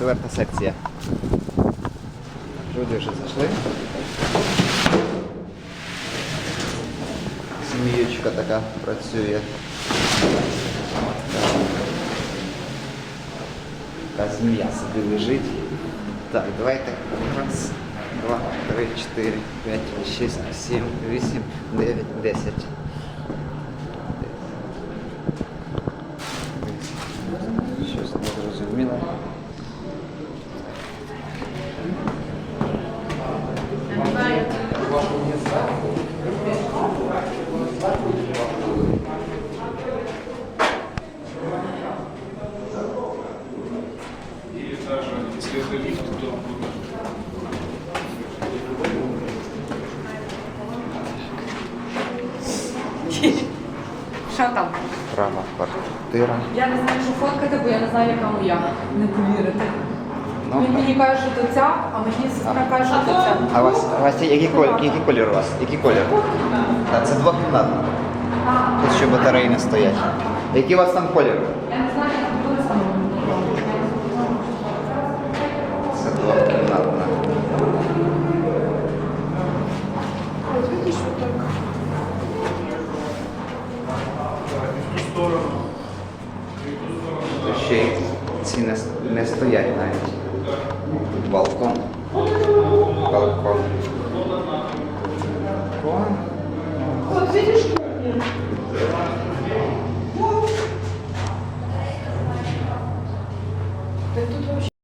четверта секція. Люди вже зайшли. Зміючка така працює. Така змія собі лежить. Так, давайте. Раз, два, три, чотири, п'ять, шість, сім, вісім, дев'ять, десять. Щось не зрозуміло. Що там? Права квартира. Я не знаю, що фоткати, бо я не знаю, яка моя. Не повірите. Ну, Він мені каже, що то ця, а мені сестра каже, що то ця. А у вас, у вас який колір, який колір у вас? Який колір? Так, це двокімнатна. Тут ще батареї не стоять. Який у вас там колір? Я не знаю, як буде саме. Це двокімнатна. Тут ще ці не, не стоять навіть. Балкон. Балкон. Балкон. Вот видишь, тут вообще...